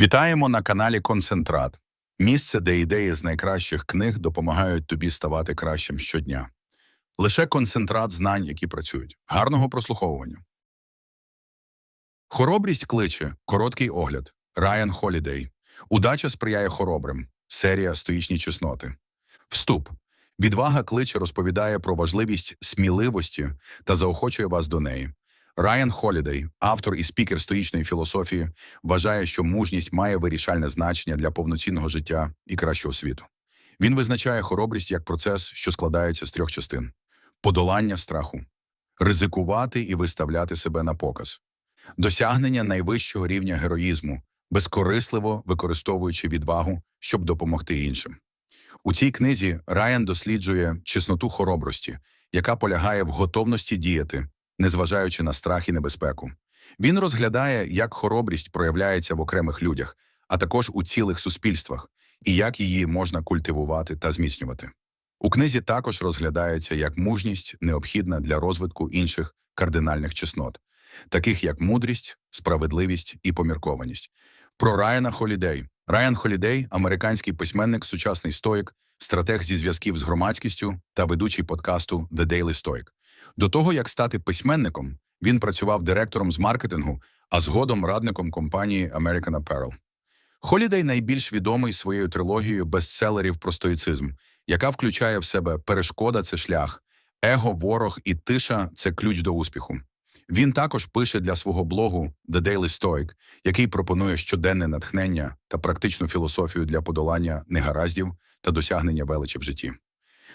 Вітаємо на каналі Концентрат. Місце, де ідеї з найкращих книг допомагають тобі ставати кращим щодня. Лише концентрат знань, які працюють. Гарного прослуховування. Хоробрість кличе. Короткий огляд. Райан Холідей. Удача сприяє хоробрим. Серія Стоїчні чесноти. Вступ. Відвага кличе розповідає про важливість сміливості та заохочує вас до неї. Райан Холідей, автор і спікер стоїчної філософії, вважає, що мужність має вирішальне значення для повноцінного життя і кращого світу. Він визначає хоробрість як процес, що складається з трьох частин: подолання страху, ризикувати і виставляти себе на показ, досягнення найвищого рівня героїзму, безкорисливо використовуючи відвагу, щоб допомогти іншим. У цій книзі Райан досліджує чесноту хоробрості, яка полягає в готовності діяти, незважаючи на страх і небезпеку. Він розглядає, як хоробрість проявляється в окремих людях, а також у цілих суспільствах, і як її можна культивувати та зміцнювати. У книзі також розглядається як мужність необхідна для розвитку інших кардинальних чеснот, таких як мудрість, справедливість і поміркованість. Про Райана Холідей. Райан Холідей американський письменник, сучасний стоїк, стратег зі зв'язків з громадськістю та ведучий подкасту The Daily Stoic. До того, як стати письменником, він працював директором з маркетингу, а згодом радником компанії American Apparel. Холідей найбільш відомий своєю трилогією бестселерів про стоїцизм, яка включає в себе перешкода це шлях, его, ворог і тиша це ключ до успіху. Він також пише для свого блогу The Daily Stoic, який пропонує щоденне натхнення та практичну філософію для подолання негараздів та досягнення величі в житті.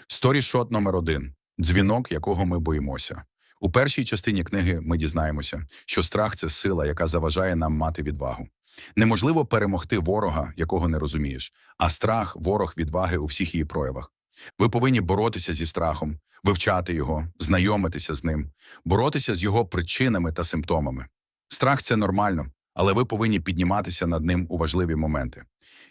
Сторішот номер один дзвінок, якого ми боїмося. У першій частині книги ми дізнаємося, що страх це сила, яка заважає нам мати відвагу. Неможливо перемогти ворога, якого не розумієш, а страх ворог відваги у всіх її проявах. Ви повинні боротися зі страхом, вивчати його, знайомитися з ним, боротися з його причинами та симптомами. Страх це нормально, але ви повинні підніматися над ним у важливі моменти.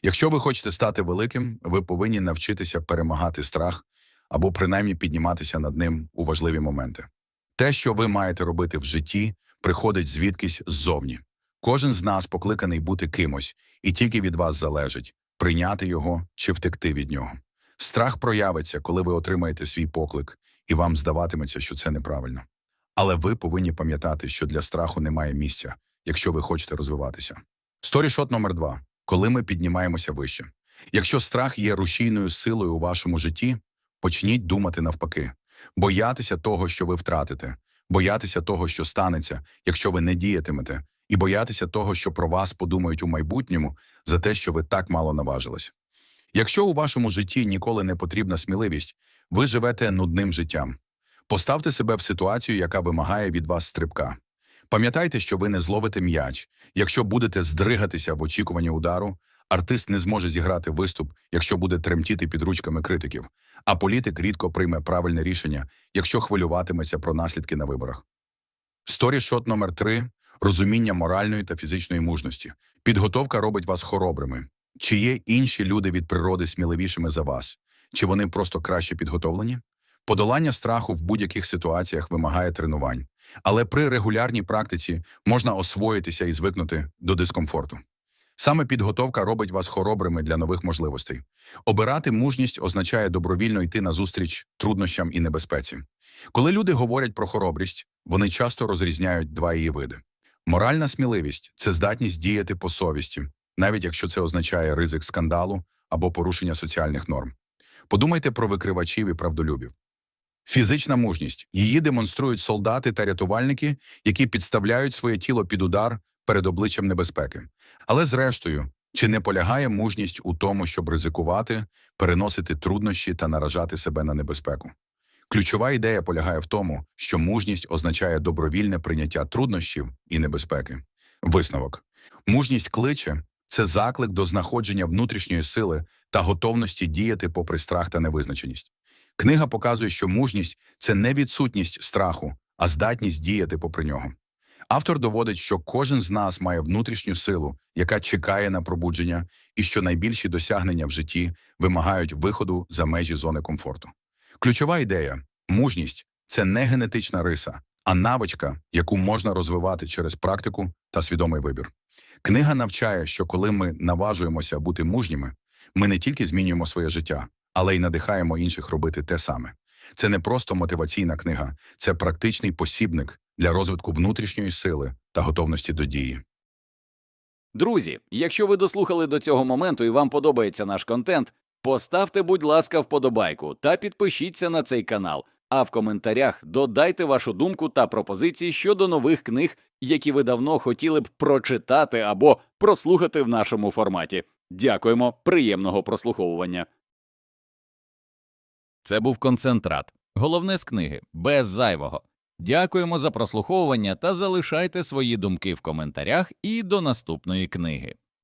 Якщо ви хочете стати великим, ви повинні навчитися перемагати страх або принаймні підніматися над ним у важливі моменти. Те, що ви маєте робити в житті, приходить звідкись ззовні. Кожен з нас покликаний бути кимось, і тільки від вас залежить прийняти його чи втекти від нього. Страх проявиться, коли ви отримаєте свій поклик, і вам здаватиметься, що це неправильно. Але ви повинні пам'ятати, що для страху немає місця, якщо ви хочете розвиватися. Сторішот номер два. Коли ми піднімаємося вище. Якщо страх є рушійною силою у вашому житті, почніть думати навпаки, боятися того, що ви втратите, боятися того, що станеться, якщо ви не діятимете, і боятися того, що про вас подумають у майбутньому за те, що ви так мало наважились. Якщо у вашому житті ніколи не потрібна сміливість, ви живете нудним життям. Поставте себе в ситуацію, яка вимагає від вас стрибка. Пам'ятайте, що ви не зловите м'яч. Якщо будете здригатися в очікуванні удару, артист не зможе зіграти виступ, якщо буде тремтіти під ручками критиків, а політик рідко прийме правильне рішення, якщо хвилюватиметься про наслідки на виборах. Сторішот номер 3 розуміння моральної та фізичної мужності. Підготовка робить вас хоробрими. Чи є інші люди від природи сміливішими за вас? Чи вони просто краще підготовлені? Подолання страху в будь-яких ситуаціях вимагає тренувань, але при регулярній практиці можна освоїтися і звикнути до дискомфорту. Саме підготовка робить вас хоробрими для нових можливостей. Обирати мужність означає добровільно йти назустріч труднощам і небезпеці. Коли люди говорять про хоробрість, вони часто розрізняють два її види. Моральна сміливість це здатність діяти по совісті, навіть якщо це означає ризик скандалу або порушення соціальних норм. Подумайте про викривачів і правдолюбів. Фізична мужність її демонструють солдати та рятувальники, які підставляють своє тіло під удар перед обличчям небезпеки. Але, зрештою, чи не полягає мужність у тому, щоб ризикувати, переносити труднощі та наражати себе на небезпеку? Ключова ідея полягає в тому, що мужність означає добровільне прийняття труднощів і небезпеки. Висновок мужність кличе це заклик до знаходження внутрішньої сили та готовності діяти попри страх та невизначеність. Книга показує, що мужність це не відсутність страху, а здатність діяти попри нього. Автор доводить, що кожен з нас має внутрішню силу, яка чекає на пробудження, і що найбільші досягнення в житті вимагають виходу за межі зони комфорту. Ключова ідея мужність це не генетична риса, а навичка, яку можна розвивати через практику та свідомий вибір. Книга навчає, що коли ми наважуємося бути мужніми, ми не тільки змінюємо своє життя, але й надихаємо інших робити те саме. Це не просто мотиваційна книга, це практичний посібник для розвитку внутрішньої сили та готовності до дії. Друзі, якщо ви дослухали до цього моменту і вам подобається наш контент, поставте, будь ласка, вподобайку та підпишіться на цей канал. А в коментарях додайте вашу думку та пропозиції щодо нових книг, які ви давно хотіли б прочитати або прослухати в нашому форматі. Дякуємо, приємного прослуховування. Це був концентрат. Головне з книги, без зайвого. Дякуємо за прослуховування та залишайте свої думки в коментарях і до наступної книги.